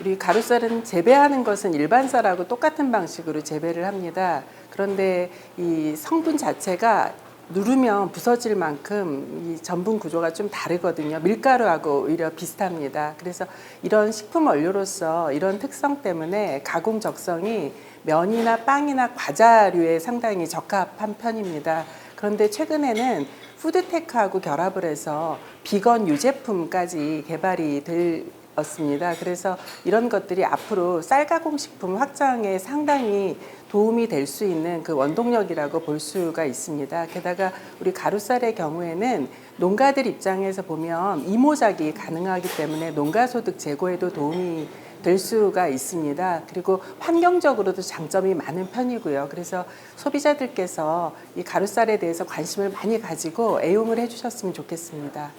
우리 가루쌀은 재배하는 것은 일반 쌀하고 똑같은 방식으로 재배를 합니다. 그런데 이 성분 자체가 누르면 부서질 만큼 이 전분 구조가 좀 다르거든요. 밀가루하고 오히려 비슷합니다. 그래서 이런 식품 원료로서 이런 특성 때문에 가공 적성이 면이나 빵이나 과자류에 상당히 적합한 편입니다. 그런데 최근에는 푸드테크하고 결합을 해서 비건 유제품까지 개발이 되었습니다. 그래서 이런 것들이 앞으로 쌀 가공 식품 확장에 상당히 도움이 될 수 있는 그 원동력이라고 볼 수가 있습니다. 게다가 우리 가루쌀의 경우에는 농가들 입장에서 보면 이모작이 가능하기 때문에 농가 소득 제고에도 도움이 될 수가 있습니다. 그리고 환경적으로도 장점이 많은 편이고요. 그래서 소비자들께서 이 가루쌀에 대해서 관심을 많이 가지고 애용을 해주셨으면 좋겠습니다.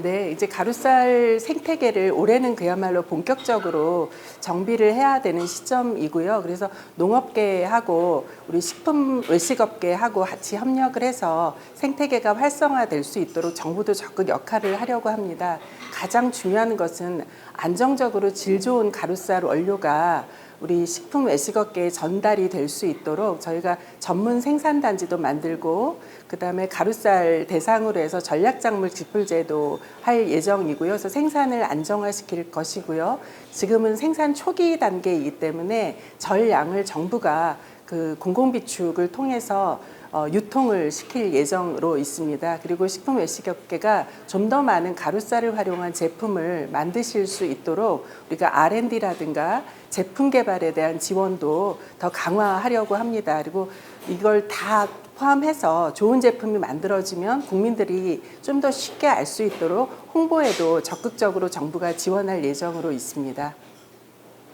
네, 이제 가루쌀 생태계를 올해는 그야말로 본격적으로 정비를 해야 되는 시점이고요. 그래서 농업계하고 우리 식품 외식업계하고 같이 협력을 해서 생태계가 활성화될 수 있도록 정부도 적극 역할을 하려고 합니다. 가장 중요한 것은 안정적으로 질 좋은 가루쌀 원료가 우리 식품 외식업계에 전달이 될 수 있도록 저희가 전문 생산단지도 만들고 그다음에 가루쌀 대상으로 해서 전략작물 지불제도 할 예정이고요. 그래서 생산을 안정화시킬 것이고요. 지금은 생산 초기 단계이기 때문에 전량을 정부가 그 공공비축을 통해서 어, 유통을 시킬 예정으로 있습니다. 그리고 식품 외식업계가 좀 더 많은 가루쌀을 활용한 제품을 만드실 수 있도록 우리가 R&D라든가 제품 개발에 대한 지원도 더 강화하려고 합니다. 그리고 이걸 다 포함해서 좋은 제품이 만들어지면 국민들이 좀 더 쉽게 알 수 있도록 홍보에도 적극적으로 정부가 지원할 예정으로 있습니다.